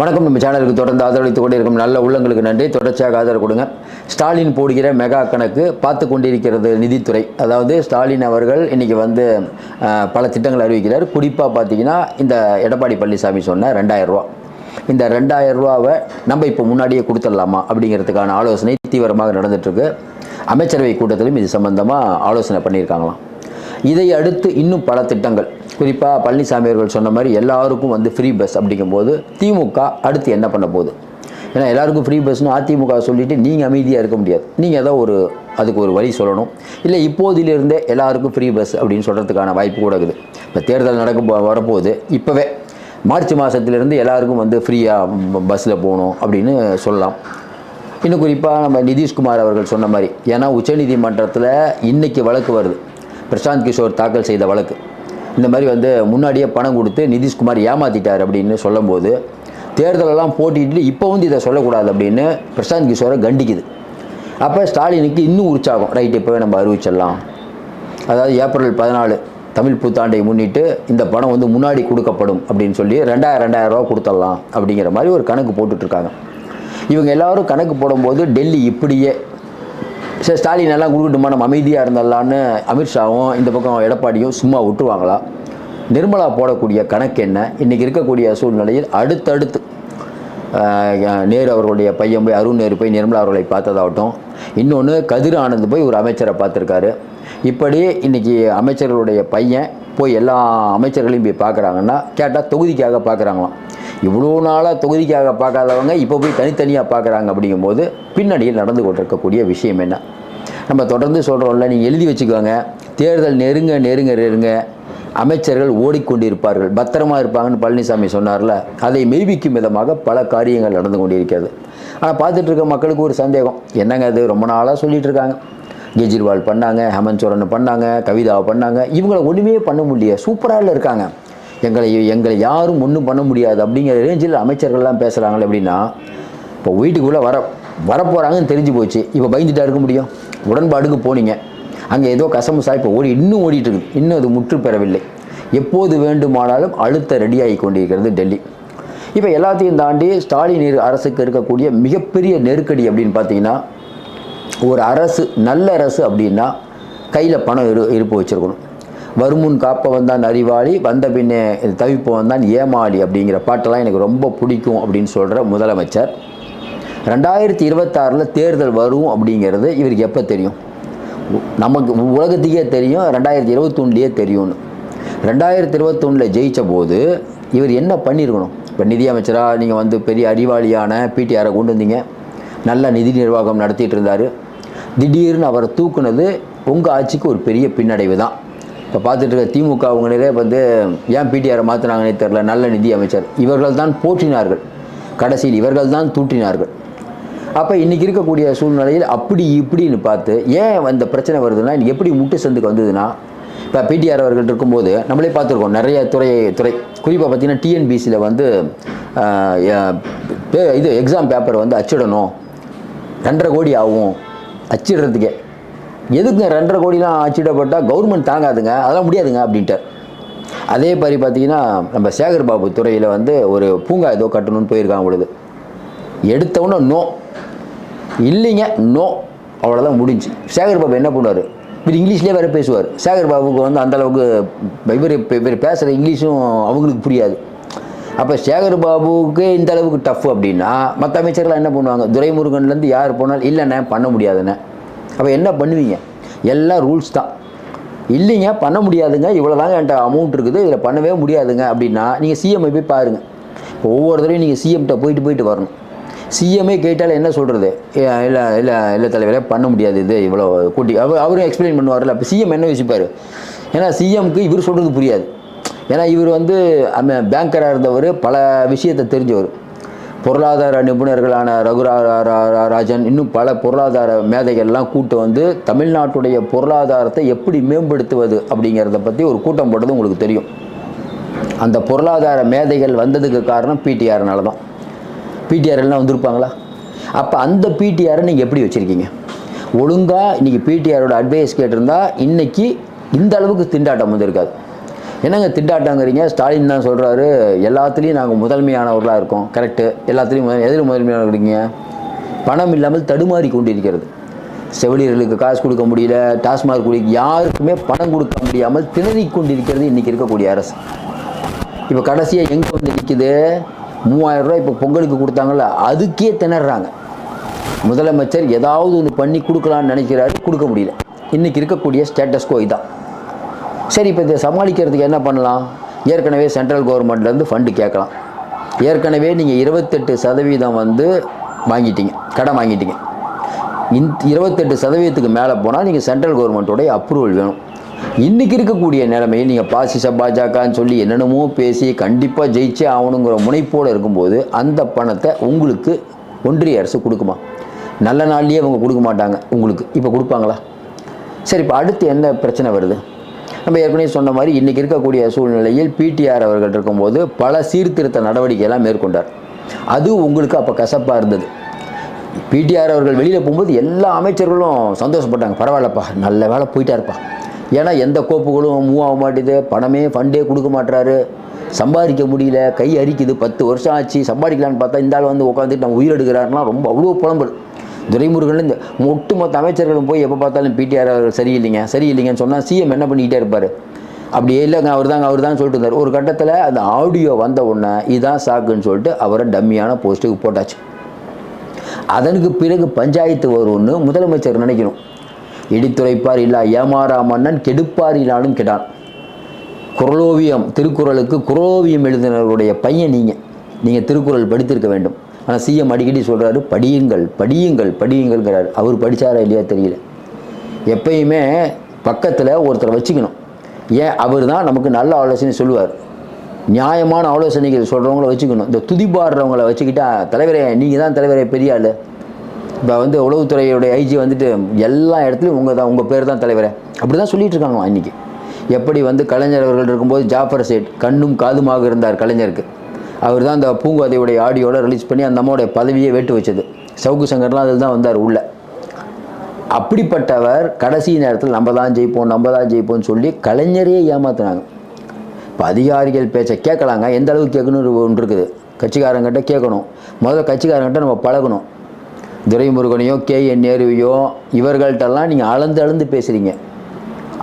வணக்கம். நம்ம சேனலுக்கு தொடர்ந்து ஆதரவளித்துக் கொண்டிருக்கும் நல்ல உள்ளங்களுக்கு நன்றி. தொடர்ச்சியாக ஆதரவு கொடுங்க. ஸ்டாலின் போடுகிற மெகா கணக்கு பார்த்து கொண்டிருக்கிறது நிதித்துறை. அதாவது ஸ்டாலின் அவர்கள் இன்னைக்கு வந்து பல திட்டங்கள் அறிவிக்கிறார். குறிப்பாக பார்த்தீங்கன்னா இந்த எடப்பாடி பழனிசாமி சொன்ன ரெண்டாயிரம் ரூபா. இந்த ரெண்டாயிரம் ரூபாவை நம்ம இப்போ முன்னாடியே கொடுத்துடலாமா அப்படிங்கிறதுக்கான ஆலோசனை தீவிரமாக நடந்துட்டுருக்கு அமைச்சரவை கூட்டத்திலும் இது சம்பந்தமாக ஆலோசனை பண்ணியிருக்காங்களாம். இதை அடுத்து இன்னும் பல திட்டங்கள். குறிப்பாக பழனிசாமி அவர்கள் சொன்ன மாதிரி எல்லாருக்கும் வந்து ஃப்ரீ பஸ் அப்படிங்கும்போது திமுக அடுத்து என்ன பண்ண போகுது? ஏன்னா எல்லாருக்கும் ஃப்ரீ பஸ்னு அதிமுக சொல்லிவிட்டு நீங்கள் அமைதியாக இருக்க முடியாது. நீங்கள் ஏதோ ஒரு அதுக்கு ஒரு வழி சொல்லணும். இல்லை இப்போதிலிருந்தே எல்லாருக்கும் ஃப்ரீ பஸ் அப்படின்னு சொல்கிறதுக்கான வாய்ப்பு கூட இருக்குது. இப்போ தேர்தல் நடக்க போ- வரப்போகுது. இப்போவே மார்ச் மாதத்துலேருந்து எல்லாருக்கும் வந்து ஃப்ரீயாக பஸ்ஸில் போகணும் அப்படின்னு சொல்லலாம். இன்னும் குறிப்பாக நம்ம நிதிஷ்குமார் அவர்கள் சொன்ன மாதிரி ஏன்னா உச்சநீதிமன்றத்தில் இன்றைக்கி வழக்கு வருது. பிரசாந்த் கிஷோர் தாக்கல் செய்த வழக்கு. இந்த மாதிரி வந்து முன்னாடியே பணம் கொடுத்து நிதிஷ்குமார் ஏமாத்திட்டார் அப்படின்னு சொல்லும்போது தேர்தலெல்லாம் போட்டிட்டு இப்போ வந்து இதை சொல்லக்கூடாது அப்படின்னு பிரசாந்த் கிஷோரை கண்டிக்குது. அப்போ ஸ்டாலினுக்கு இன்னும் உற்சாகம். ரைட் இப்போவே நம்ம அறிவிச்சிடலாம். அதாவது ஏப்ரல் பதினாலு தமிழ் புத்தாண்டை முன்னிட்டு இந்த பணம் வந்து முன்னாடி கொடுக்கப்படும் அப்படின்னு சொல்லி ரெண்டாயிரம் ரெண்டாயிரம் ரூபா கொடுத்துடலாம் அப்படிங்கிற மாதிரி ஒரு கணக்கு போட்டுட்ருக்காங்க இவங்க எல்லாரும் கணக்கு போடும்போது டெல்லி இப்படியே சரி ஸ்டாலின் எல்லாம் கொடுக்கட்டுமா நம்ம அமைதியாக இருந்தலான்னு அமித்ஷாவும் இந்த பக்கம் எடப்பாடியும் சும்மா விட்டுருவாங்களா? நிர்மலா போடக்கூடிய கணக்கு என்ன? இன்றைக்கி இருக்கக்கூடிய சூழ்நிலையில் அடுத்தடுத்து நேரு அவர்களுடைய பையன் போய் அருண் நேரு போய் நிர்மலா அவர்களை பார்த்ததாகட்டும். இன்னொன்று கதிர் ஆனந்த் போய் ஒரு அமைச்சரை பார்த்துருக்காரு. இப்படி இன்றைக்கி அமைச்சர்களுடைய பையன் போய் எல்லா அமைச்சர்களையும் போய் பார்க்குறாங்கன்னா கேட்டால் தொகுதிக்காக பார்க்குறாங்களாம். இவ்வளோ நாளாக தொகுதிக்காக பார்க்காதவங்க இப்போ போய் தனித்தனியாக பார்க்குறாங்க அப்படிங்கும்போது பின்னணியில் நடந்து கொண்டிருக்கக்கூடிய விஷயம் என்ன? நம்ம தொடர்ந்து சொல்கிறோம்ல நீங்கள் எழுதி வச்சுக்கோங்க. தேர்தல் நெருங்க நெருங்க நெருங்க அமைச்சர்கள் ஓடிக்கொண்டிருப்பார்கள். பத்திரமா இருப்பாங்கன்னு பழனிசாமி சொன்னார்ல அதை மெய்விக்கும் விதமாக பல காரியங்கள் நடந்து கொண்டிருக்கிறது. ஆனால் பார்த்துட்டு இருக்க மக்களுக்கு ஒரு சந்தேகம். என்னங்க அது? ரொம்ப நாளாக சொல்லிட்டு இருக்காங்க. கெஜ்ரிவால் பண்ணாங்க ஹேமந்த் சோரன் பண்ணாங்க கவிதாவை பண்ணாங்க. இவங்களை ஒன்றுமே பண்ண முடியல. சூப்பராக இருக்காங்க. எங்களை எங்களை யாரும் ஒன்றும் பண்ண முடியாது. அப்படிங்கிற ரேஞ்சில் அமைச்சர்கள்லாம் பேசுகிறாங்களே அப்படின்னா இப்போ வீட்டுக்குள்ளே வர வரப்போகிறாங்கன்னு தெரிஞ்சு போச்சு. இப்போ பயந்துட்டா இருக்க முடியும். உடன்பாடுக்கு போனீங்க. அங்கே ஏதோ கசமுசா இப்போ ஓடி இன்னும் ஓடிட்டு இருக்குது இன்னும் அது முற்று பெறவில்லை. எப்போது வேண்டுமானாலும் அழுத்த ரெடியாகி கொண்டிருக்கிறது டெல்லி. இப்போ எல்லாத்தையும் தாண்டி ஸ்டாலின் அரசுக்கு இருக்கக்கூடிய மிகப்பெரிய நெருக்கடி அப்படின்னு பார்த்தீங்கன்னா ஒரு அரசு நல்ல அரசு அப்படின்னா கையில் பணம் இரு இருப்பு வச்சுருக்கணும். வருமுன் காப்பவன் தான் அறிவாளி வந்த பின்னே தவிப்பவன் தான் ஏமாளி அப்படிங்கிற பாட்டெல்லாம் எனக்கு ரொம்ப பிடிக்கும் அப்படின்னு சொல்கிற முதலமைச்சர். ரெண்டாயிரத்தி இருபத்தாறில் தேர்தல் வரும் அப்படிங்கிறது இவருக்கு எப்போ தெரியும்? நமக்கு உலகத்துக்கே தெரியும் ரெண்டாயிரத்தி இருபத்தொன்னுலேயே தெரியும்னு. ரெண்டாயிரத்தி இருபத்தொன்னில் ஜெயித்த போது இவர் என்ன பண்ணியிருக்கணும் இப்போ நிதியமைச்சராக நீங்கள் வந்து பெரிய அறிவாளியான பிடிஆரை கொண்டு வந்தீங்க. நல்ல நிதி நிர்வாகம் நடத்திட்டு இருந்தார். திடீர்னு அவரை தூக்குனது உங்கள் ஆட்சிக்கு ஒரு பெரிய பின்னடைவு தான். இப்போ பார்த்துட்டு இருக்க திமுக அவங்களே வந்து ஏன் பிடிஆரை மாற்றினாங்கன்னே தெரில நல்ல நிதி அமைச்சர். இவர்கள் தான் போற்றினார்கள். கடைசியில் இவர்கள் தான் தூட்டினார்கள் அப்போ இன்றைக்கி இருக்கக்கூடிய சூழ்நிலையில் அப்படி இப்படின்னு பார்த்து ஏன் அந்த பிரச்சனை வருதுன்னா எப்படி முட்டு சந்துக்கு வந்ததுன்னா இப்போ பிடிஆர் அவர்கள் இருக்கும்போது நம்மளே பார்த்துருக்கோம் நிறைய துறை துறை. குறிப்பாக பார்த்தீங்கன்னா டிஎன்பிசியில் வந்து இது எக்ஸாம் பேப்பர் வந்து அச்சிடணும். ரெண்டரை கோடி ஆகும். அச்சிடுறதுக்கே. எதுக்குங்க ரெண்டரை கோடிலாம் அச்சிடப்பட்டால் கவர்மெண்ட் தாங்காதுங்க? அதெல்லாம் முடியாதுங்க அப்படின்ட்டார் அதே மாதிரி பார்த்தீங்கன்னா நம்ம சேகர் பாபு துறையில் வந்து ஒரு பூங்கா ஏதோ கட்டணும்னு போயிருக்காங்க பொழுது. எடுத்தவொன்னே நோ இல்லைங்க நோ அவ்வளோதான் முடிஞ்சு. சேகர் பாபு என்ன பண்ணுவார்? இவர் இங்கிலீஷ்லேயே வேறு பேசுவார். சேகர் பாபுக்கு வந்து அந்த அளவுக்கு இவர் இவர் பேசுகிற இங்கிலீஷும் அவங்களுக்கு புரியாது. அப்போ சேகர் பாபுவுக்கு இந்த அளவுக்கு டஃப் அப்படின்னா மற்ற அமைச்சர்கள்லாம் என்ன பண்ணுவாங்க? துரைமுருகன்லேருந்து யார் போனாலும் இல்லைண்ணே பண்ண முடியாதுண்ணே. அப்போ என்ன பண்ணுவீங்க? எல்லாம் ரூல்ஸ் தான். இல்லைங்க பண்ண முடியாதுங்க. இவ்வளோ தாங்க என்கிட்ட அமௌண்ட் இருக்குது. இதில் பண்ணவே முடியாதுங்க அப்படின்னா நீங்கள் சிஎம்ஐ போய் பாருங்கள் இப்போ ஒவ்வொரு தடவையும் நீங்கள் சிஎம்கிட்ட போயிட்டு போயிட்டு வரணும். சிஎம்ஏ கேட்டால் என்ன சொல்கிறது இல்லை இல்லை இல்லை தலைவரே பண்ண முடியாது இது. இவ்வளோ கூட்டி அவர் அவரும் எக்ஸ்பிளைன் பண்ணுவார்ல அப்போ சிஎம் என்ன யோசிப்பார்? ஏன்னா சிஎம்க்கு இவர் சொல்கிறது புரியாது. ஏன்னா இவர் வந்து பேங்கராக இருந்தவர் பல விஷயத்தை தெரிஞ்சவர். பொருளாதார நிபுணர்களான ரகுரா ரா- ரா- ரா- ராஜன் இன்னும் பல பொருளாதார மேதைகள்லாம் கூட்டு வந்து தமிழ்நாட்டுடைய பொருளாதாரத்தை எப்படி மேம்படுத்துவது அப்படிங்கிறத பற்றி ஒரு கூட்டம் போட்டது உங்களுக்கு தெரியும். அந்த பொருளாதார மேதைகள் வந்ததுக்கு காரணம் பிடிஆர்னால தான். பிடிஆர் எல்லாம் வந்திருப்பாங்களா? அப்போ அந்த பிடிஆரை நீங்கள் எப்படி வச்சுருக்கீங்க? ஒழுங்காக இன்றைக்கி பிடிஆரோட அட்வைஸ் கேட்டிருந்தா இன்றைக்கி இந்த அளவுக்கு திண்டாட்டம் வந்திருக்காது. என்னங்க திண்டாட்டங்கிறீங்க? ஸ்டாலின் தான் சொல்கிறாரு எல்லாத்துலேயும் நாங்கள் முதன்மையானவர்களாக இருக்கோம். கரெக்டு எல்லாத்துலேயும் முதல் எதில் முதன்மையானவர் பணம் இல்லாமல் தடுமாறி கொண்டிருக்கிறது. செவிலியர்களுக்கு காசு கொடுக்க முடியல டாஸ்மாக் குடி யாருக்குமே பணம் கொடுக்க முடியாமல் திணறி கொண்டிருக்கிறது இன்றைக்கி இருக்கக்கூடிய அரசு. இப்போ கடைசியாக எங்கே வந்து நிற்குது மூவாயிரம் ரூபா இப்போ பொங்கலுக்கு கொடுத்தாங்கள அதுக்கே திணறாங்க. முதலமைச்சர் ஏதாவது ஒன்று பண்ணி கொடுக்கலான்னு நினைக்கிறாரு கொடுக்க முடியல. இன்றைக்கி இருக்கக்கூடிய ஸ்டேட்டஸ்கோ இதான். சரி இப்போ இதை சமாளிக்கிறதுக்கு என்ன பண்ணலாம்? ஏற்கனவே சென்ட்ரல் கவர்மெண்ட்லேருந்து ஃபண்டு கேட்கலாம். ஏற்கனவே நீங்கள் இருபத்தெட்டு சதவீதம் வந்து வாங்கிட்டீங்க கடன் வாங்கிட்டீங்க. இந் இருபத்தெட்டு சதவீதத்துக்கு மேலே போனால் நீங்கள் சென்ட்ரல் கவர்மெண்ட்டோடைய அப்ரூவல் வேணும். இன்றைக்கி இருக்கக்கூடிய நிலைமையில் நீங்கள் பாசிச பாஜகன்னு சொல்லி என்னென்னமோ பேசி கண்டிப்பாக ஜெயிச்சே ஆகணுங்கிற முனைப்போடு இருக்கும்போது அந்த பணத்தை உங்களுக்கு ஒன்றிய அரசு கொடுக்குமா? நல்ல நாள்லேயே அவங்க கொடுக்க மாட்டாங்க உங்களுக்கு. இப்போ கொடுப்பாங்களா? சரி இப்போ அடுத்து என்ன பிரச்சனை வருது? நம்ம ஏற்கனவே சொன்ன மாதிரி இன்றைக்கி இருக்கக்கூடிய சூழ்நிலையில் பிடிஆர் அவர்கள் இருக்கும்போது பல சீர்திருத்த நடவடிக்கையெல்லாம் மேற்கொண்டார். அது உங்களுக்கு அப்போ கசப்பாக இருந்தது. பிடிஆர் அவர்கள் வெளியில் போகும்போது எல்லா அமைச்சர்களும் சந்தோஷப்பட்டாங்க. பரவாயில்லப்பா நல்ல வேலை போயிட்டாருப்பா. ஏன்னா எந்த கோப்புகளும் மூவ் ஆக மாட்டேது. பணமே ஃபண்டே கொடுக்க மாட்டுறாரு சம்பாதிக்க முடியல. கை அரிக்குது. பத்து வருஷம் ஆச்சு. சம்பாதிக்கலான்னு பார்த்தா இந்த ஆள் வந்து உட்காந்துட்டு நம்ம உயிரெடுக்கிறாருலாம் ரொம்ப அவ்வளோ புலம்பல். துரைமுருகன் இந்த ஒட்டுமொத்த அமைச்சர்களும் போய் எப்போ பார்த்தாலும் பிடிஆர் அவர் சரியில்லைங்க சரியில்லைங்கன்னு சொன்னால் சிஎம் என்ன பண்ணிக்கிட்டே இருப்பார்? அப்படியே இல்லைங்க அவர் தாங்க அவர் தான் சொல்லிட்டு இருந்தார். ஒரு கட்டத்தில் அந்த ஆடியோ வந்த உடனே இதுதான் சாக்குன்னு சொல்லிட்டு அவரை டம்மியான போஸ்ட்டுக்கு போட்டாச்சு. அதனுக்கு பிறகு பஞ்சாயத்து வரும்னு முதலமைச்சர் நினைக்கணும். இடித்துரைப்பார் இல்லா ஏமாறா மன்னன் கெடுப்பார் இல்லாலும் கெடான் குரலோவியம் திருக்குறளுக்கு குரலோவியம் எழுதினவருடைய பையன் நீங்கள் நீங்கள் திருக்குறள் படித்திருக்க வேண்டும். ஆனால் சிஎம் அடிக்கடி சொல்கிறாரு படியுங்கள் படியுங்கள் படியுங்கள்ங்கிறார். அவர் படித்தாரா இல்லையா தெரியல. எப்பயுமே பக்கத்தில் ஒருத்தரை வச்சுக்கணும். ஏன்? அவர் தான் நமக்கு நல்ல ஆலோசனை சொல்லுவார். நியாயமான ஆலோசனைகள் சொல்கிறவங்கள வச்சுக்கணும். இந்த துதிப்பாடுறவங்கள வச்சுக்கிட்டா தலைவரே நீங்கள் தான் தலைவரே பெரிய ஆள். இப்போ வந்து உளவுத்துறையுடைய ஐஜி வந்துட்டு எல்லா இடத்துலையும் உங்கள் தான் உங்கள் பேர் தான் தலைவரே. அப்படி தான் சொல்லிட்டு இருக்காங்களாம் இன்றைக்கி எப்படி வந்து கலைஞர் அவர்கள் இருக்கும்போது ஜாஃபர் சேட் கண்ணும் காதுமாக இருந்தார் கலைஞருக்கு. அவர் தான் அந்த பூங்கோதையுடைய ஆடியோட ரிலீஸ் பண்ணி அந்த அம்மாவுடைய பதவியை வேட்டு வச்சது. சவுக்கு சங்கர்லாம் அதில் தான் வந்தார் உள்ள. அப்படிப்பட்டவர் கடைசி நேரத்தில் நம்ம தான் ஜெயிப்போம் நம்ம தான் ஜெயிப்போம்னு சொல்லி கலைஞரையே ஏமாத்துனாங்க. இப்போ அதிகாரிகள் பேச்சை கேட்கலாங்க எந்த அளவுக்கு கேட்கணும் ஒன்று இருக்குது. கட்சிக்காரங்கிட்ட கேட்கணும் முதல்ல கட்சிக்காரங்கிட்ட நம்ம பழகணும். துரைமுருகனையோ கே என் நேருவையோ இவர்கள்ட்டெல்லாம் நீங்கள் அளந்து அளந்து பேசுகிறீங்க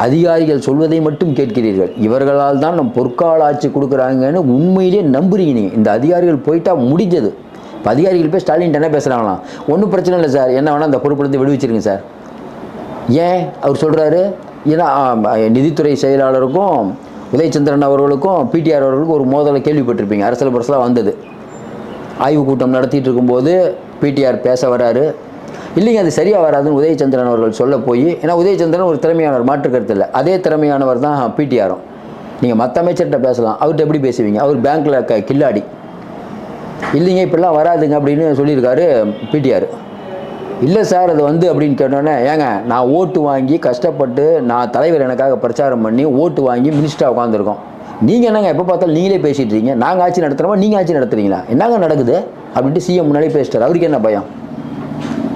அதிகாரிகள் சொல்வதை மட்டும் கேட்கிறீர்கள். இவர்களால் தான் நம் பொற்கால ஆட்சி கொடுக்குறாங்கன்னு உண்மையிலேயே நம்புறீங்க நீங்கள் இந்த அதிகாரிகள் போயிட்டா முடிஞ்சது. இப்போ அதிகாரிகள் போய் ஸ்டாலின் என்ன பேசுகிறாங்களாம் ஒன்றும் பிரச்சனை இல்லை சார். என்ன வேணால் அந்த பொறுப்புலேருந்து விடுவிச்சிருங்க சார். ஏன்? அவர் சொல்கிறாரு ஏன்னா நிதித்துறை செயலாளருக்கும் உதயச்சந்திரன் அவர்களுக்கும் பிடிஆர் அவர்களுக்கும் ஒரு மோதலை கேள்விப்பட்டிருப்பீங்க. அரசியல் பரசலாக வந்தது. ஆய்வுக்கூட்டம் நடத்திட்டு இருக்கும்போது பிடிஆர் பேச வராரு. இல்லைங்க அது சரியாக வராதுன்னு உதயச்சந்திரன் அவர்கள் சொல்ல போய் ஏன்னா உதயச்சந்திரன் ஒரு திறமையானவர் மாற்று இல்லை. அதே திறமையானவர் தான் பிடிஆரும் நீங்கள் மற்ற அமைச்சர்கிட்ட பேசலாம். அவர்கிட்ட எப்படி பேசுவீங்க? அவர் பேங்க்கில் க கில்லாடி. இல்லைங்க இப்படிலாம் வராதுங்க அப்படின்னு சொல்லியிருக்காரு பிடிஆர் இல்லை சார் அது வந்து அப்படின்னு கேட்டோன்னே ஏங்க நான் ஓட்டு வாங்கி கஷ்டப்பட்டு நான் தலைவர் எனக்காக பிரச்சாரம் பண்ணி ஓட்டு வாங்கி மினிஸ்டராக உட்காந்துருக்கோம் நீங்கள் என்னங்க எப்போ பார்த்தாலும் நீங்களே பேசிட்டு இருக்கீங்க? நாங்கள் ஆட்சி நடத்துகிறோமா நீங்கள் ஆட்சி நடத்துறீங்களா? என்னங்க நடக்குது? அப்படின்ட்டு சிஎம் முன்னாடி பேசிட்டார். அவருக்கு என்ன பயம்?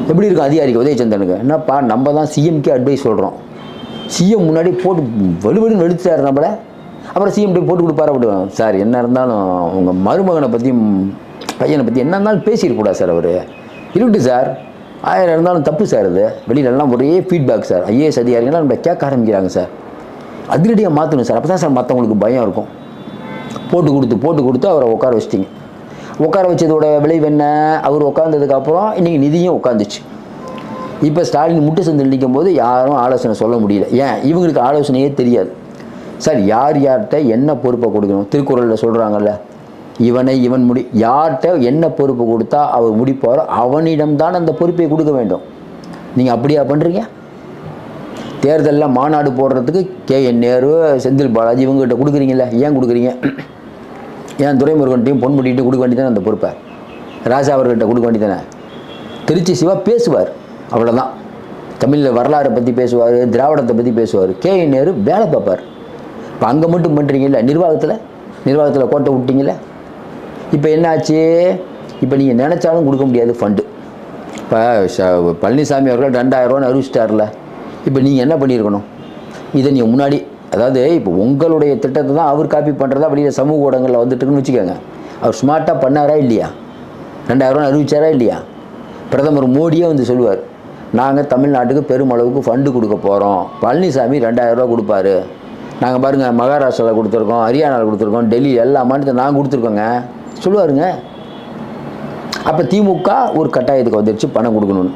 எப்படி இருக்கும் அதிகாரிக்கு உதயச்சந்திரனுக்கு? என்னப்பா நம்ம தான் சிஎம்கே அட்வைஸ் சொல்கிறோம் சிஎம் முன்னாடி போட்டு வலுவலுன்னு வெளுத்துட்டார் நம்மளை. அப்புறம் சிஎம் போட்டு கொடுப்பாரு அப்படி? சார் என்ன இருந்தாலும் உங்கள் மருமகனை பற்றி பையனை பற்றி என்ன இருந்தாலும் பேசியிருக்கூடாது சார் அவர். இருக்கட்டும் சார். ஆயிரம் இருந்தாலும் தப்பு சார் இது வெளியிலலாம் ஒரே ஃபீட்பேக் சார். ஐஏஎஸ் அதிகாரிகள்லாம் நம்ம கேட்க ஆரம்பிக்கிறாங்க சார். அதிரடியாக மாற்றணும் சார். அப்போ தான் சார் மற்றவங்களுக்கு பயம் இருக்கும். போட்டு கொடுத்து போட்டு கொடுத்து அவரை உட்கார வச்சிட்டிங்க. உட்கார வச்சதோட விளைவு என்ன? அவர் உட்காந்ததுக்கு அப்புறம் இன்றைக்கி நிதியும் உட்காந்துச்சு இப்போ ஸ்டாலின் முட்டு சந்தில் நிற்கும் போது யாரும் ஆலோசனை சொல்ல முடியல. ஏன்? இவங்களுக்கு ஆலோசனையே தெரியாது. சார் யார் யார்கிட்ட என்ன பொறுப்பை கொடுக்கணும்? திருக்குறளில் சொல்கிறாங்கல்ல இவனை இவன் முடி யார்கிட்ட என்ன பொறுப்பு கொடுத்தா அவர் முடிப்பாரோ அவனிடம்தான் அந்த பொறுப்பை கொடுக்க வேண்டும். நீங்கள் அப்படியா பண்ணுறீங்க தேர்தலில் மாநாடு போடுறதுக்கு கே என் நேரு செந்தில் பாலாஜி இவங்ககிட்ட கொடுக்குறீங்களே ஏன் கொடுக்குறீங்க? ஏன் துரைமுருகன்ட்டையும் பொன்முடிகிட்டையும் கொடுக்க வேண்டியதானே அந்த பொறுப்பை? ராஜா அவர்கிட்ட கொடுக்க வேண்டியதானே திருச்சி சிவா பேசுவார். அவ்வளோதான் தமிழில் வரலாறை பற்றி பேசுவார் திராவிடத்தை பற்றி பேசுவார். கே நேரு வேலை பார்ப்பார். இப்போ அங்கே மட்டும் பண்ணுறீங்கல்ல நிர்வாகத்தில்? நிர்வாகத்தில் கோட்டை விட்டிங்கள இப்போ என்னாச்சு இப்போ நீங்கள் நினச்சாலும் கொடுக்க முடியாது ஃபண்டு இப்போ பழனிசாமி அவர்கள் ரெண்டாயிரரூவான்னு அறிவிச்சிட்டார்ல. இப்போ நீங்கள் என்ன பண்ணியிருக்கணும்? இதை நீங்கள் முன்னாடி அதாவது இப்போ உங்களுடைய திட்டத்தை தான் அவர் காப்பி பண்ணுறதா வெளியில் சமூக ஊடகங்களில் வந்துட்டுருக்குன்னு வச்சுக்கோங்க. அவர் ஸ்மார்ட்டாக பண்ணாரா இல்லையா? ரெண்டாயிரம் அறிவிச்சாரா இல்லையா? பிரதமர் மோடியே வந்து சொல்லுவார் நாங்கள் தமிழ்நாட்டுக்கு பெருமளவுக்கு ஃபண்டு கொடுக்க போகிறோம் பழனிசாமி ரெண்டாயிரரூவா கொடுப்பாரு. நாங்கள் பாருங்கள் மகாராஷ்டிராவில் கொடுத்துருக்கோம் ஹரியானாவில் கொடுத்துருக்கோம் டெல்லி எல்லா மாநிலத்தை நாங்கள் கொடுத்துருக்கோங்க. சொல்லுவாருங்க. அப்போ திமுக ஒரு கட்டாயத்துக்கு வந்துடுச்சு பணம் கொடுக்கணும்னு.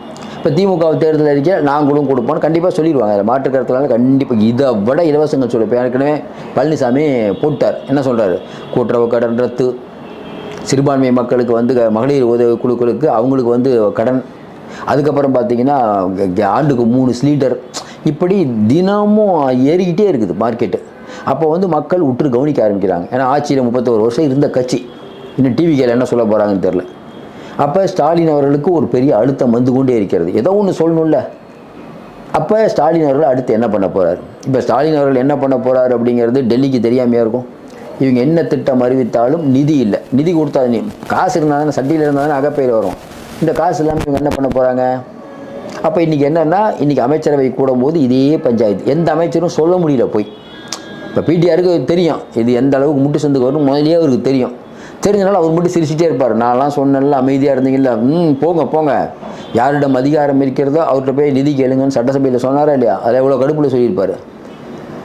இப்போ திமுக தேர்தல் அறிக்கை நாங்களும் கொடுப்போம் கண்டிப்பாக சொல்லிடுவாங்க. அதில் மாற்று கருத்துனால கண்டிப்பாக இதை விட இலவசங்கள் சொல்லி இப்போ ஏற்கனவே பழனிசாமி போட்டார். என்ன சொல்கிறாரு கூட்டுறவு கடன் ரத்து. சிறுபான்மை மக்களுக்கு வந்து க- மகளிர் உதவி குழுக்களுக்கு அவங்களுக்கு வந்து கடன். அதுக்கப்புறம் பார்த்தீங்கன்னா ஆண்டுக்கு மூணு ஸ்லீடர் இப்படி தினமும் ஏறிக்கிட்டே இருக்குது மார்க்கெட்டு அப்போ வந்து மக்கள் உற்று கவனிக்க ஆரம்பிக்கிறாங்க. ஏன்னா ஆட்சியில் முப்பத்தோரு வருஷம் இருந்த கட்சி. இன்னும் டிவி கேள் என்ன சொல்ல போகிறாங்கன்னு தெரில அப்போ ஸ்டாலின் அவர்களுக்கு ஒரு பெரிய அழுத்தம் வந்து கொண்டே இருக்கிறது. ஏதோ ஒன்று சொல்லணும்ல. அப்போ ஸ்டாலின் அவர்கள் அடுத்து என்ன பண்ண போகிறார் இப்போ ஸ்டாலின் அவர்கள் என்ன பண்ண போகிறார் அப்படிங்கிறது டெல்லிக்கு தெரியாமையாக இருக்கும். இவங்க என்ன திட்டம் அறிவித்தாலும் நிதி இல்லை. நிதி கொடுத்தா நீ காசு இருந்தால் தானே சட்டியில் இருந்தால் தானே அகப்பையில் வரும். இந்த காசு இல்லாமல் இவங்க என்ன பண்ண போகிறாங்க அப்போ இன்றைக்கி என்னென்னா இன்றைக்கி அமைச்சரவை கூடும்போது இதே பஞ்சாயத்து. எந்த அமைச்சரும் சொல்ல முடியல போய். இப்போ பிடிஆருக்கு தெரியும். இது எந்த அளவுக்கு முட்டு சந்துக்கு வரும் முதலே அவருக்கு தெரியும். தெரிஞ்சனால அவர் மட்டும் சிரிச்சிட்டே இருப்பார். நான்லாம் சொன்னேன்ல அமைதியாக இருந்தீங்கல்ல. ம் போங்க போங்க. யாரிடம் அதிகாரம் இருக்கிறதோ அவர்கிட்ட போய் நிதி கேளுங்கன்னு சட்டசபையில் சொன்னாரா இல்லையா? அதில் எவ்வளோ கடுப்பில் சொல்லியிருப்பார்.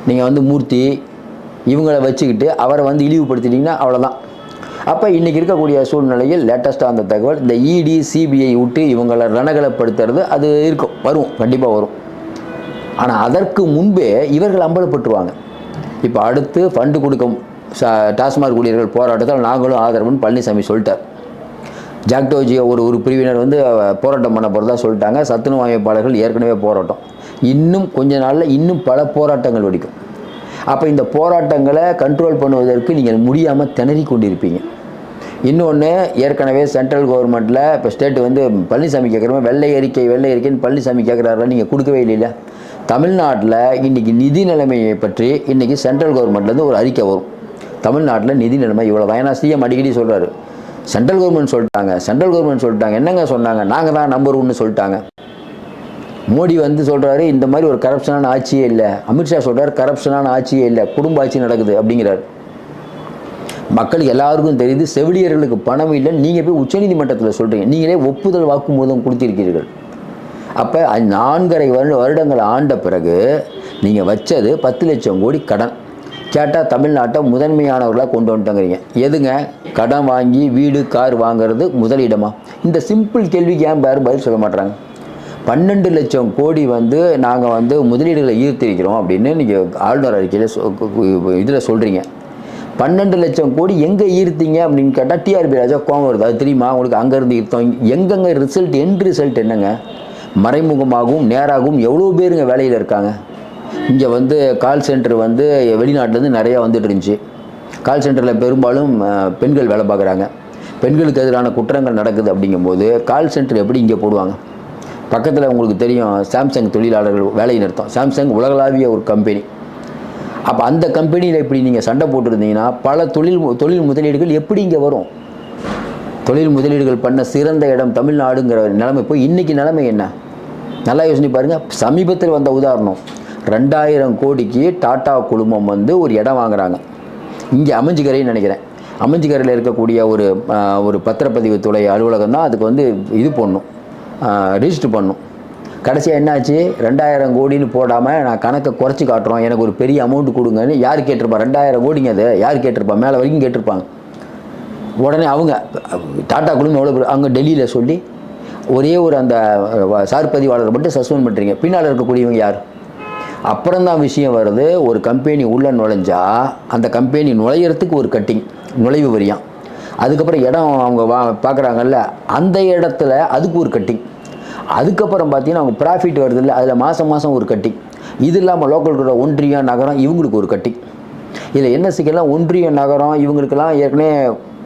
நீங்கள் வந்து மூர்த்தி இவங்களை வச்சுக்கிட்டு அவரை வந்து இழிவுபடுத்திட்டீங்கன்னா அவ்வளோதான் அப்போ இன்றைக்கி இருக்கக்கூடிய சூழ்நிலையில் லேட்டஸ்ட்டாக அந்த தகவல் இந்த இடி சிபிஐ விட்டு இவங்களை ரணகலப்படுத்துறது அது இருக்கும். வரும் கண்டிப்பாக வரும். ஆனால் அதற்கு முன்பே இவர்கள் அம்பலப்பட்டுருவாங்க. இப்போ அடுத்து ஃபண்டு கொடுக்கும். டாஸ்மாக் ஊழியர்கள் போராட்டத்தால் நாங்களும் ஆதரவுன்னு பழனிசாமி சொல்லிட்டார். ஜாக்டோஜியோ ஒரு ஒரு பிரிவினர் வந்து போராட்டம் பண்ண போகிறதா சொல்லிட்டாங்க. சத்துணவு அமைப்பாளர்கள் ஏற்கனவே போராட்டம். இன்னும் கொஞ்ச நாளில் இன்னும் பல போராட்டங்கள் வெடிக்கும். அப்போ இந்த போராட்டங்களை கண்ட்ரோல் பண்ணுவதற்கு நீங்கள் முடியாமல் திணறி கொண்டிருப்பீங்க. இன்னொன்று ஏற்கனவே சென்ட்ரல் கவர்மெண்ட்டில் இப்போ ஸ்டேட்டு வந்து பழனிசாமி கேட்குறோம் வெள்ளை அறிக்கை வெள்ளை அறிக்கைன்னு பழனிசாமி கேட்குறாருல நீங்கள் கொடுக்கவே இல்லைல்ல. தமிழ்நாட்டில் இன்றைக்கி நிதி நிலைமையை பற்றி இன்றைக்கி சென்ட்ரல் கவர்மெண்ட்லேருந்து ஒரு அறிக்கை வரும். தமிழ்நாட்டில் நிதி நிலைமை இவ்வளோ தான். ஏன்னா சிஎம் அடிக்கடி சொல்கிறாரு சென்ட்ரல் கவர்மெண்ட் சொல்லிட்டாங்க. சென்ட்ரல் கவர்மெண்ட் சொல்லிட்டாங்க. என்னங்க சொன்னாங்க? நாங்கள் தான் நம்பர் ஒன்று சொல்லிட்டாங்க. மோடி வந்து சொல்கிறாரு இந்த மாதிரி ஒரு கரப்ஷனான ஆட்சியே இல்லை. அமித்ஷா சொல்கிறார் கரப்ஷனான ஆட்சியே இல்லை. குடும்ப ஆட்சி நடக்குது அப்படிங்கிறார். மக்களுக்கு எல்லாருக்கும் தெரியுது செவிலியர்களுக்கு பணம் இல்லை நீங்கள் போய் உச்சநீதிமன்றத்தில் சொல்கிறீங்க நீங்களே ஒப்புதல் வாக்குமூலம் கொடுத்திருக்கிறீர்கள். அப்போ நான்கரை வருட வருடங்கள் ஆண்ட பிறகு நீங்கள் வச்சது பத்து லட்சம் கோடி கடன். கேட்டால் தமிழ்நாட்டை முதன்மையானவர்களாக கொண்டு வந்துட்டோங்கிறீங்க. எதுங்க? கடன் வாங்கி வீடு கார் வாங்குறது முதலிடமா? இந்த சிம்பிள் கேள்விக்கு ஏன் பாரு பதில் சொல்ல மாட்டுறாங்க பன்னெண்டு லட்சம் கோடி வந்து நாங்கள் வந்து முதலீடுகளை ஈர்த்திருக்கிறோம் அப்படின்னு நீங்கள் ஆளுநர் அறிக்கையில் இதில் சொல்கிறீங்க பன்னெண்டு லட்சம் கோடி எங்கே ஈர்த்தீங்க அப்படின்னு கேட்டால் டிஆர்பி ராஜா கோவம் வருது. அது தெரியுமா? உங்களுக்கு அங்கேருந்து ஈர்த்தோம். எங்கெங்க ரிசல்ட் என் ரிசல்ட் என்னங்க? மறைமுகமாகவும் நேராகவும் எவ்வளோ பேருங்க வேலையில் இருக்காங்க? இங்கே வந்து கால் சென்டர் வந்து வெளிநாட்டிலேருந்து நிறையா வந்துட்டு இருந்துச்சு. கால் சென்டரில் பெரும்பாலும் பெண்கள் வேலை பார்க்குறாங்க. பெண்களுக்கு எதிரான குற்றங்கள் நடக்குது அப்படிங்கும்போது கால் சென்டர் எப்படி இங்கே போடுவாங்க? பக்கத்தில் உங்களுக்கு தெரியும் சாம்சங் தொழிலாளர்கள் வேலை நிறுத்தம். சாம்சங் உலகளாவிய ஒரு கம்பெனி அப்போ அந்த கம்பெனியில் இப்படி நீங்கள் சண்டை போட்டிருந்தீங்கன்னா பல தொழில் தொழில் முதலீடுகள் எப்படி இங்கே வரும்? தொழில் முதலீடுகள் பண்ண சிறந்த இடம் தமிழ்நாடுங்கிற நிலைமை போய் இன்றைக்கி நிலைமை என்ன? நல்லா யோசனை பாருங்கள் சமீபத்தில் வந்த உதாரணம். ரெண்டாயிரம் கோடிக்கு டாடா குழுமம் வந்து ஒரு இடம் வாங்குறாங்க. இங்கே அமைஞ்சிக்கரைன்னு நினைக்கிறேன். அமைஞ்சிக்கரையில் இருக்கக்கூடிய ஒரு ஒரு பத்திரப்பதிவு துறை அலுவலகம் தான் அதுக்கு வந்து இது பண்ணும். ரிஜிஸ்டர் பண்ணும். கடைசியாக என்னாச்சு? ரெண்டாயிரம் கோடின்னு போடாமல் நான் கணக்கை குறைச்சி காட்டுறோம். எனக்கு ஒரு பெரிய அமௌண்ட் கொடுங்கன்னு யார் கேட்டிருப்பா? ரெண்டாயிரம் கோடிங்க அது. யார் கேட்டிருப்பா? மேலே வரைக்கும் கேட்டிருப்பாங்க. உடனே அவங்க டாட்டா குழுமம் எவ்வளோ அங்கே டெல்லியில் சொல்லி ஒரே ஒரு அந்த சார் பதிவாளர் மட்டும் சஸ்பெண்ட் பண்ணுறீங்க பின்னால் இருக்கக்கூடியவங்க யார்? அப்புறம்தான் விஷயம் வருது. ஒரு கம்பெனி உள்ளே நுழைஞ்சா அந்த கம்பெனி நுழையிறதுக்கு ஒரு கட்டிங் நுழைவு வரியாம் அதுக்கப்புறம் இடம் அவங்க வா பார்க்குறாங்கல்ல அந்த இடத்துல அதுக்கு ஒரு கட்டிங் அதுக்கப்புறம் பார்த்தீங்கன்னா அவங்க ப்ராஃபிட் வருது இல்லை அதில் மாதம் மாதம் ஒரு கட்டிங் இது இல்லாமல் லோக்கல் கூட ஒன்றியம் நகரம் இவங்களுக்கு ஒரு கட்டிங் இதில் என்ன சிக்கலாம் ஒன்றியம் நகரம் இவங்களுக்கெல்லாம் ஏற்கனவே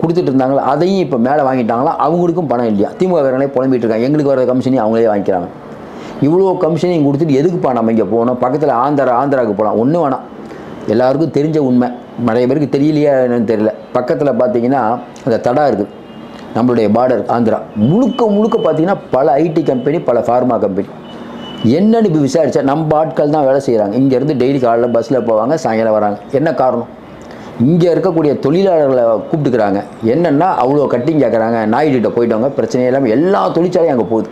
கொடுத்துட்டு இருந்தாங்களா அதையும் இப்போ மேலே வாங்கிட்டாங்களா அவங்களுக்கும் பணம் இல்லையா? திமுக காரங்களே புலம்பிட்டு இருக்காங்க. எங்களுக்கு வர கமிஷனையும் அவங்களே வாங்கிக்கிறாங்க. இவ்வளோ கமிஷனையும் கொடுத்துட்டு எதுக்குப்பா நம்ம இங்கே போகணும்? பக்கத்தில் ஆந்திரா ஆந்திராவுக்கு போகலாம் ஒன்றும் வேணாம். எல்லாருக்கும் தெரிஞ்ச உண்மை. நிறைய பேருக்கு தெரியலையா என்னன்னு தெரியல. பக்கத்தில் பார்த்தீங்கன்னா அந்த தடா இருக்குது நம்மளுடைய பார்டர் ஆந்திரா. முழுக்க முழுக்க பார்த்தீங்கன்னா பல ஐடி கம்பெனி பல ஃபார்மா கம்பெனி என்னன்னு இப்போ விசாரிச்சா நம்ம ஆட்கள் தான் வேலை செய்கிறாங்க இங்கேருந்து டெய்லி காலையில் பஸ்ஸில் போவாங்க சாயங்காலம் வராங்க. என்ன காரணம்? இங்கே இருக்கக்கூடிய தொழிலாளர்களை கூப்பிட்டுக்கிறாங்க. என்னென்னா அவ்வளோ கட்டிங் கேட்குறாங்க நாய்கிட்ட போயிட்டவங்க பிரச்சனை இல்லாமல் எல்லா தொழிற்சாலையும் அங்கே போகுது.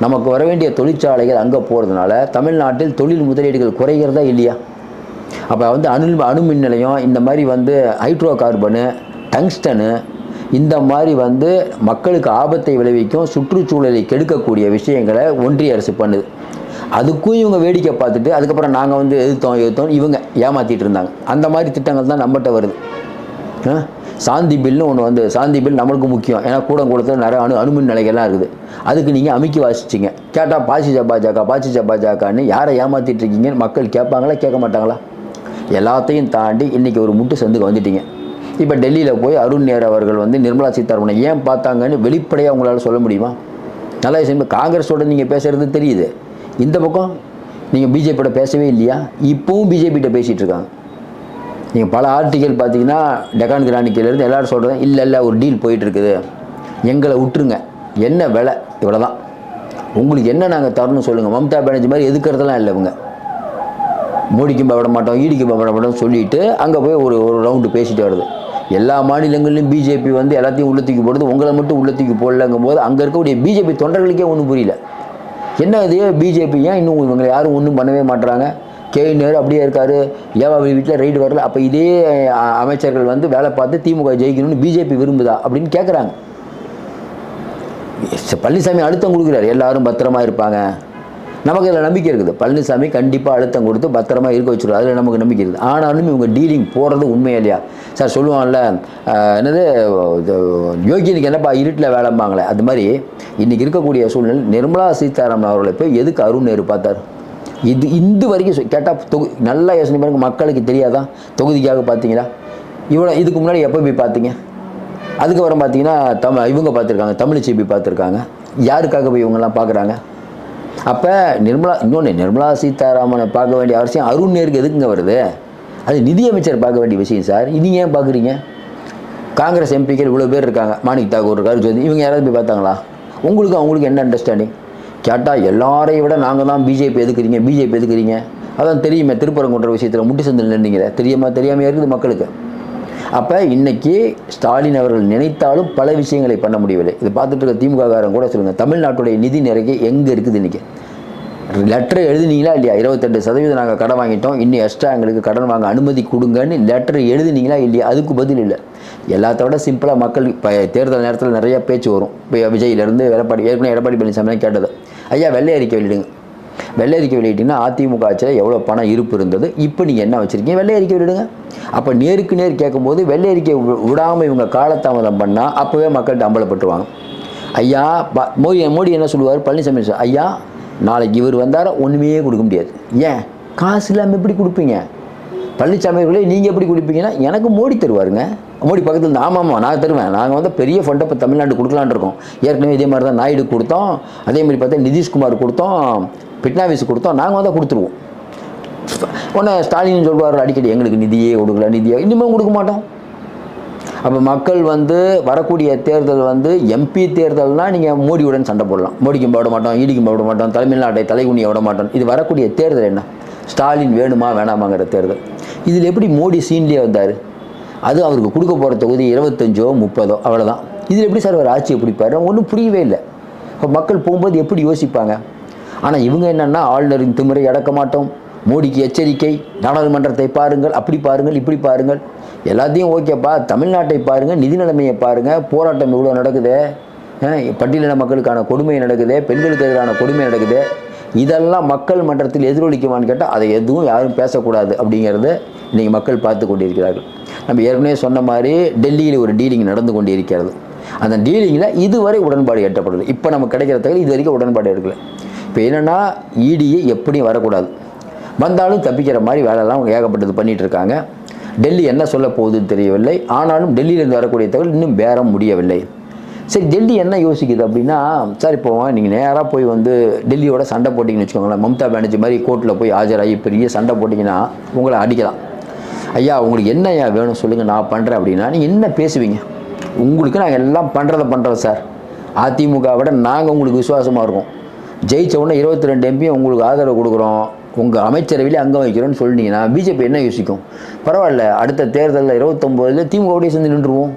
நமக்கு வர வேண்டிய தொழிற்சாலைகள் அங்கே போகிறதுனால தமிழ்நாட்டில் தொழில் முதலீடுகள் குறைகிறதா இல்லையா? அப்போ வந்து அணு அணுமின் நிலையம் இந்த மாதிரி வந்து ஹைட்ரோ கார்பனு டங்ஸ்டனு இந்த மாதிரி வந்து மக்களுக்கு ஆபத்தை விளைவிக்கும் சுற்றுச்சூழலை கெடுக்கக்கூடிய விஷயங்களை ஒன்றிய அரசு பண்ணுது. அதுக்கும் இவங்க வேடிக்கை பார்த்துட்டு அதுக்கப்புறம் நாங்கள் வந்து எதிர்த்தோம் எதிர்த்தோம் இவங்க ஏமாற்றிட்டு இருந்தாங்க. அந்த மாதிரி திட்டங்கள் தான் நம்மகிட்ட வருது. ஆ? சாந்தி பில்னு ஒன்று வந்து சாந்தி பில் நம்மளுக்கு முக்கியம். ஏன்னா கூடங்குளத்தில் நிறைய அணு அணுமின் நிலைகள்லாம் இருக்குது. அதுக்கு நீங்கள் அமுக்கி வாசிச்சிங்க. கேட்டால் பாசி பாஜக பாசி பாஜகன்னு யாரை ஏமாற்றிட்டு இருக்கீங்கன்னு மக்கள் கேட்பாங்களா கேட்க மாட்டாங்களா? எல்லாத்தையும் தாண்டி இன்றைக்கி ஒரு முட்டு சந்துக்கு வந்துட்டீங்க. இப்போ டெல்லியில் போய் அருண் நேர் அவர்கள் வந்து நிர்மலா சீதாராமனை ஏன் பார்த்தாங்கன்னு வெளிப்படையாக உங்களால் சொல்ல முடியுமா? நல்லா விஷயம் காங்கிரஸோட நீங்கள் பேசுகிறது தெரியுது. இந்த பக்கம் நீங்கள் பிஜேபியோட பேசவே இல்லையா? இப்போவும் பிஜேபிகிட்ட பேசிகிட்டு இருக்காங்க. நீங்கள் பல ஆர்டிக்கல் பார்த்தீங்கன்னா டெக்கான் கிரானிக்கிலேருந்து எல்லோரும் சொல்கிறது இல்லை இல்லை ஒரு டீல் போயிட்டுருக்குது. எங்களை விட்டுருங்க. என்ன விலை? இவ்வளோ தான் உங்களுக்கு என்ன நாங்கள் தரணும் சொல்லுங்கள் மம்தா பானர்ஜி மாதிரி எதுக்கிறதெல்லாம் இல்லை இவங்க. மோடிக்கும் பயப்பட மாட்டோம் ஈடிக்கும் பயப்பட மாட்டோம் சொல்லிட்டு அங்கே போய் ஒரு ஒரு ரவுண்டு பேசிட்டு வருது. எல்லா மாநிலங்களிலும் பிஜேபி வந்து எல்லாத்தையும் உள்ள தூக்கி போடுது. உங்களை மட்டும் உள்ள தூக்கி போடலங்கும் போது அங்கே இருக்கக்கூடிய பிஜேபி தொண்டர்களுக்கே ஒன்றும் புரியல. என்ன இது? பிஜேபி ஏன் இன்னும் இவங்களை யாரும் ஒன்றும் பண்ணவே மாட்டுறாங்க கேவி நேரு அப்படியே இருக்காரு. ஏவா வீட்டில் ரைடு வரல? அப்போ இதே அமைச்சர்கள் வந்து வேலை பார்த்து திமுக ஜெயிக்கணும்னு பிஜேபி விரும்புதா? அப்படின்னு கேட்குறாங்க பழனிசாமி அழுத்தம் கொடுக்குறாரு. எல்லாரும் பத்திரமா இருப்பாங்க. நமக்கு இதில் நம்பிக்கை இருக்குது. பழனிசாமி கண்டிப்பாக அழுத்தம் கொடுத்து பத்திரமா இருக்க வச்சுருவோம் அதில் நமக்கு நம்பிக்கை இருக்குது. ஆனாலும் இவங்க டீலிங் போகிறது உண்மையா இல்லையா? சார் சொல்லுவான்ல என்னது இது, என்னப்பா இருட்டில் வேலைம்பாங்களே? அது மாதிரி இன்றைக்கி இருக்கக்கூடிய சூழ்நிலை நிர்மலா சீதாராமன் அவர்களை போய் எதுக்கு அருண் நேரு பார்த்தார்? இது இந்த வரைக்கும் கேட்டால் தொகு நல்லா யோசனை பாருங்க மக்களுக்கு தெரியாதா? தொகுதிக்காக பார்த்தீங்களா இவ்வளோ இதுக்கு முன்னாடி எப்போ போய் பார்த்தீங்க அதுக்கப்புறம் பார்த்தீங்கன்னா தமிழ் இவங்க பார்த்துருக்காங்க தமிழிச்சை போய் பார்த்துருக்காங்க யாருக்காக போய் இவங்கெல்லாம் பார்க்குறாங்க அப்போ நிர்மலா இன்னொன்று நிர்மலா சீதாராமனை பார்க்க வேண்டிய அவசியம் அருண் நேருக்கு எதுக்குங்க வருது? அது நிதியமைச்சர் பார்க்க வேண்டிய விஷயம் சார். இது ஏன் பார்க்குறீங்க காங்கிரஸ் எம்பிக்கள் இவ்வளோ பேர் இருக்காங்க. மாணிக் தாக்கூர் இருக்காரு ஜோதி இவங்க யாராவது போய் பார்த்தாங்களா? உங்களுக்கு அவங்களுக்கு என்ன அண்டர்ஸ்டாண்டிங் கேட்டால் எல்லாரையும் விட நாங்கள் தான் பிஜேபி எதுக்குறீங்க? பிஜேபி எதுக்குறீங்க? அதான் தெரியுமே திருப்பரங்குன்ற விஷயத்தில் முட்டி சந்தில் நின்றீங்க தெரியுமா தெரியாமல் இருக்குது மக்களுக்கு. அப்போ இன்னைக்கு ஸ்டாலின் அவர்கள் நினைத்தாலும் பல விஷயங்களை பண்ண முடியவில்லை. இது பார்த்துட்டு இருக்க திமுக கூட சொல்லுங்கள் தமிழ்நாட்டுடைய நிதி நிறைய எங்கே இருக்குது இன்றைக்கி லெட்டர் எழுதுனீங்களா இல்லையா? இருபத்தெட்டு சதவீதம் நாங்கள் கடன் வாங்கிட்டோம். இன்னும் எக்ஸ்ட்ரா எங்களுக்கு கடன் வாங்க அனுமதி கொடுங்கன்னு லெட்டர் எழுதுனீங்களா இல்லையா? அதுக்கு பதில் இல்லை. எல்லாத்த விட சிம்பிளாக மக்கள் இப்போ தேர்தல் நேரத்தில் நிறைய பேச்சு வரும். இப்போ விஜயிலேருந்து எடப்பாடி ஏற்கனவே எடப்பாடி பழனிசாமி கேட்டது. ஐயா வெள்ளை அறிக்கை வெளியிடுங்க. வெள்ளை அறிக்கை வெளியிட்டீங்கன்னா அதிமுக ஆட்சியில் எவ்வளோ பணம் இருப்பு இருந்தது இப்போ நீங்கள் என்ன வச்சுருக்கீங்க? வெள்ளை அறிக்கை வெளியிடுங்க. அப்போ நேருக்கு நேர் கேட்கும்போது வெள்ளை அறிக்கை விடாமல் இவங்க காலதாமதம் பண்ணால் அப்போவே மக்கள்கிட்ட அம்பலப்பட்டுருவாங்க. ஐயா ப- மோடி மோடி என்ன சொல்லுவார்? பழனிசாமி ஐயா நாளைக்கு இவர் வந்தார? ஒன்றுமே கொடுக்க முடியாது. ஏன்? காசு இல்லாமல் எப்படி கொடுப்பீங்க? பழனிசாமி அவர்களே நீங்கள் எப்படி கொடுப்பீங்கன்னா எனக்கு மோடி தருவாருங்க. மோடி பக்கத்தில் இருந்து ஆமாம் ஆமாம் நான் தருவேன். நாங்கள் வந்து பெரிய ஃபண்டை இப்போ தமிழ்நாடு கொடுக்கலான் இருக்கோம். ஏற்கனவே இதே மாதிரி தான் நாயுடு கொடுத்தோம். அதே மாதிரி பார்த்தா நிதிஷ்குமார் கொடுத்தோம். பிட்னாவிஸ் கொடுத்தோம். நாங்கள் வந்தால் கொடுத்துருவோம். உடனே ஸ்டாலின் சொல்வார் அடிக்கடி எங்களுக்கு நிதியே கொடுக்கல நிதியே இனிமேல் கொடுக்க மாட்டோம். அப்போ மக்கள் வந்து வரக்கூடிய தேர்தல் வந்து எம்பி தேர்தல்னால் நீங்கள் மோடியுடன் சண்டை போடலாம். மோடிக்கும் போட மாட்டோம் ஈடிக்கும் போட மாட்டோம் தமிழ்நாட்டை தலைகுனியை விட மாட்டோம். இது வரக்கூடிய தேர்தல் என்ன? ஸ்டாலின் வேணுமா வேணாமாங்கிற தேர்தல். இதில் எப்படி மோடி சீன்லேயே வந்தார்? அது அவருக்கு கொடுக்க போகிற தொகுதி இருபத்தஞ்சோ முப்பதோ அவ்வளோதான் இதில் எப்படி சார் அவர் ஆட்சியை பிடிப்பார்? ஒன்றும் புரியவே இல்லை. இப்போ மக்கள் போகும்போது எப்படி யோசிப்பாங்க? ஆனால் இவங்க என்னென்னா ஆளுநரின் திமுறை அடக்க மாட்டோம். மோடிக்கு எச்சரிக்கை நாடாளுமன்றத்தை பாருங்கள் அப்படி பாருங்கள் இப்படி பாருங்கள். எல்லாத்தையும் ஓகேப்பா. தமிழ்நாட்டை பாருங்கள் நிதி நிலைமையை பாருங்கள் போராட்டம் இவ்வளோ நடக்குது? பட்டியலின மக்களுக்கான கொடுமை நடக்குது? பெண்களுக்கு எதிரான கொடுமை நடக்குது? இதெல்லாம் மக்கள் மன்றத்தில் எதிரொலிக்குமான்னு கேட்டால் அதை எதுவும் யாரும் பேசக்கூடாது அப்படிங்கிறத இன்றைக்கி மக்கள் பார்த்து கொண்டிருக்கிறார்கள். நம்ம ஏற்கனவே சொன்ன மாதிரி டெல்லியில் ஒரு டீலிங் நடந்து கொண்டிருக்கிறது. அந்த டீலிங்கில் இதுவரை உடன்பாடு எட்டப்படலை இப்போ நமக்கு கிடைக்கிற தகவல் இது வரைக்கும் உடன்பாடு எடுக்கலை. இப்போ என்னென்னா இடியை எப்படியும் வரக்கூடாது. வந்தாலும் தப்பிக்கிற மாதிரி வேலைலாம் அவங்க ஏகப்பட்டது பண்ணிட்டு இருக்காங்க. டெல்லி என்ன சொல்ல போகுதுன்னு தெரியவில்லை. ஆனாலும் டெல்லியிலேருந்து வரக்கூடிய தகவல் இன்னும் பேரம் முடியவில்லை. சரி டெல்லி என்ன யோசிக்குது அப்படின்னா சார் இப்போ நீங்கள் நேராக போய் வந்து டெல்லியோட சண்டை போட்டிங்கன்னு வச்சுக்கோங்களேன் மம்தா பானர்ஜி மாதிரி கோர்ட்டில் போய் ஆஜராகி பெரிய சண்டை போட்டிங்கன்னா உங்களை அடிக்கலாம். ஐயா உங்களுக்கு என்ன ஐயா வேணும் சொல்லுங்கள் நான் பண்ணுறேன் அப்படின்னா நீங்கள் என்ன பேசுவீங்க? உங்களுக்கு நாங்கள் எல்லாம் பண்ணுறத பண்ணுறோம் சார். அதிமுக விட நாங்கள் உங்களுக்கு விசுவாசமாக இருக்கோம். ஜெயிச்ச உடனே இருபத்தி ரெண்டு எம்பியும் உங்களுக்கு ஆதரவு கொடுக்குறோம். உங்கள் அமைச்சரவையிலே அங்கம் வைக்கிறோன்னு சொன்னீங்கன்னா பிஜேபி என்ன யோசிக்கும்? பரவாயில்ல அடுத்த தேர்தலில் இருபத்தொம்போதில் திமுகவுடைய சேர்ந்து நின்றுவோம்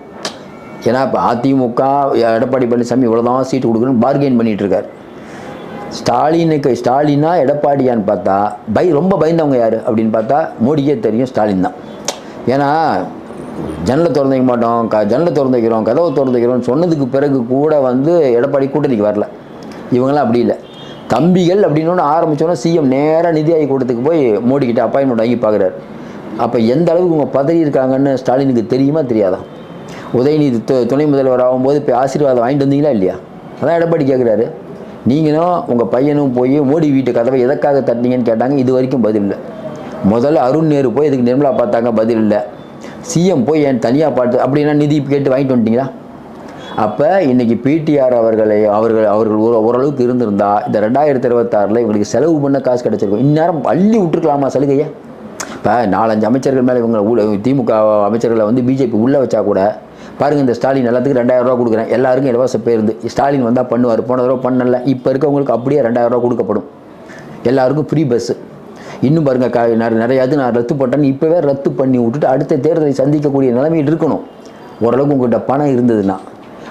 ஏன்னா இப்போ அதிமுக எடப்பாடி பழனிசாமி இவ்வளோதான் சீட்டு கொடுக்கணும்னு பார்கெயின் பண்ணிகிட்ருக்கார் இருக்கார் ஸ்டாலினுக்கு ஸ்டாலினா எடப்பாடியான்னு பார்த்தா பை ரொம்ப பயந்தவங்க யார் அப்படின்னு பார்த்தா மோடிக்கே தெரியும் ஸ்டாலின் தான். ஏன்னா ஜன்னலை திறந்து வைக்க மாட்டோம் க ஜன்னலை திறந்து வைக்கிறோம் கதவை திறந்துக்கிறோம் சொன்னதுக்கு பிறகு கூட வந்து எடப்பாடி கூட்டணிக்கு வரல. இவங்களாம் அப்படி இல்லை. தம்பிகள் அப்படின்னு ஒன்று ஆரம்பித்தோன்னா சிஎம் நேராக நிதி ஆய்வு கூட்டத்துக்கு போய் மோடிக்கிட்ட அப்பாயின்மெண்ட் வாங்கி பார்க்குறாரு. அப்போ எந்த அளவுக்கு இவங்க பதறி இருக்காங்கன்னு ஸ்டாலினுக்கு தெரியுமா தெரியாதான் உதயநிதி து துணை முதல்வர் ஆகும்போது இப்போ ஆசீர்வாதம் வாங்கிட்டு வந்தீங்களா இல்லையா? அதான் எடப்பாடி கேட்குறாரு நீங்களும் உங்கள் பையனும் போய் மோடி வீட்டு கதவை எதற்காக தட்டினீங்கன்னு கேட்டாங்க இது வரைக்கும் பதில் இல்லை. முதல்ல அருண் நேரு போய் இதுக்கு நிர்மலா பார்த்தாங்க பதில் இல்லை. சிஎம் போய் என் தனியாக பார்த்து அப்படின்னா நிதி கேட்டு வாங்கிட்டு வந்துட்டீங்களா? அப்போ இன்றைக்கி பிடிஆர் அவர்களை அவர்கள் அவர்கள் ஒரு ஓரளவுக்கு இருந்திருந்தா இந்த ரெண்டாயிரத்தி இருபத்தாறில் இவங்களுக்கு செலவு பண்ண காசு கிடச்சிருக்கும். இந்நேரம் அள்ளி விட்டுருக்கலாமா சலுகையை? இப்போ நாலஞ்சு அமைச்சர்கள் மேலே இவங்க திமுக அமைச்சர்களை வந்து பிஜேபி உள்ளே வச்சா கூட பாருங்க இந்த ஸ்டாலின் எல்லாத்துக்கும் ரெண்டாயிரம் ரூபா கொடுக்குறேன். எல்லாருக்கும் இலவச பேருந்து. ஸ்டாலின் வந்தால் பண்ணுவார். போன தடவை பண்ணல. இப்போ இருக்கவங்களுக்கு அப்படியே ரெண்டாயிரம் ரூபா கொடுக்கப்படும். எல்லாருக்கும் ஃப்ரீ பஸ்ஸு இன்னும் பாருங்கள் கா நிறைய இது நான் ரத்து பண்ணிட்டேன்னு இப்போவே ரத்து பண்ணி விட்டுட்டு அடுத்த தேர்தலை சந்திக்கக்கூடிய நிலைமையில் இருக்கணும். ஓரளவுக்கு உங்கள்கிட்ட பணம் இருந்ததுன்னா.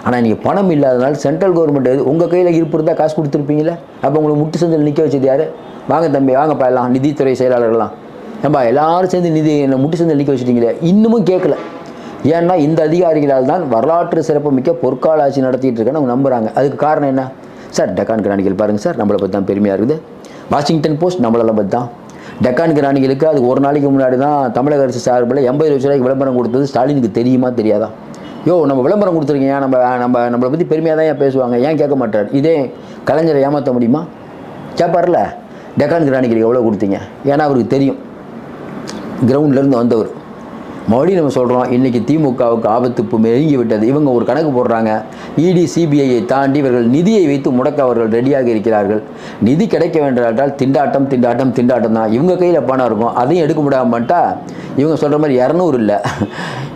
ஆனால் நீங்கள் பணம் இல்லாதனால சென்ட்ரல் கவர்மெண்ட் எது உங்கள் கையில் இருப்பு இருந்தால் காசு கொடுத்துருப்பீங்களே அப்போ உங்களை முட்டு சந்தில் நிற்க வச்சது யார்? வாங்க தம்பி வாங்கப்பா எல்லாம் நிதித்துறை செயலாளர்கள்லாம். ஏம்பா எல்லாரும் சேர்ந்து நிதி என்னை முட்டு சந்தில் நிற்க வச்சுட்டீங்களே. இன்னமும் கேட்கல ஏன்னா இந்த அதிகாரிகளால் தான் வரலாற்று சிறப்புமிக்க பொற்கால ஆட்சி நடத்திட்டு இருக்கேன்னு அவங்க நம்புறாங்க. அதுக்கு காரணம் என்ன? சார் டெக்கான் கிராணிகள் பாருங்க சார். நம்மளை பற்றி தான் பெருமையாக இருக்குது. வாஷிங்டன் போஸ்ட் நம்மளெல்லாம் பற்றி தான். டெக்கான் கிராணிகளுக்கு அது ஒரு நாளைக்கு முன்னாடி தான் தமிழக அரசு சார்பில் எண்பது லட்ச ரூபாய்க்கு விளம்பரம் கொடுத்தது ஸ்டாலினுக்கு தெரியுமா தெரியாதா? யோ நம்ம விளம்பரம் கொடுத்துருக்கீங்க. நம்ம நம்ம நம்மளை பற்றி பெருமையாக தான் ஏன் பேசுவாங்க? ஏன் கேட்க மாட்டார்? இதே கலைஞரை ஏமாற்ற முடியுமா? கேட்பார்ல டெக்கான் கிராணிகளுக்கு எவ்வளோ கொடுத்தீங்க? ஏன்னா அவருக்கு தெரியும். கிரவுண்ட்லேருந்து வந்தவர். மறுபடியும் நம்ம சொல்கிறோம் இன்றைக்கி திமுகவுக்கு ஆபத்து மெருங்கி நெருங்கி விட்டது. இவங்க ஒரு கணக்கு போடுறாங்க. இடி சிபிஐயை தாண்டி இவர்கள் நிதியை வைத்து முடக்க அவர்கள் ரெடியாக இருக்கிறார்கள். நிதி கிடைக்க வேண்டால் திண்டாட்டம் திண்டாட்டம் திண்டாட்டம் தான். இவங்க கையில் பணம் இருக்கும். அதையும் எடுக்க முடியாமட்டா இவங்க சொல்கிற மாதிரி இரநூறு இல்லை.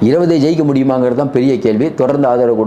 இருபதை ஜெயிக்க முடியுமாங்கிறது தான் பெரிய கேள்வி. தொடர்ந்து ஆதரவு கொடு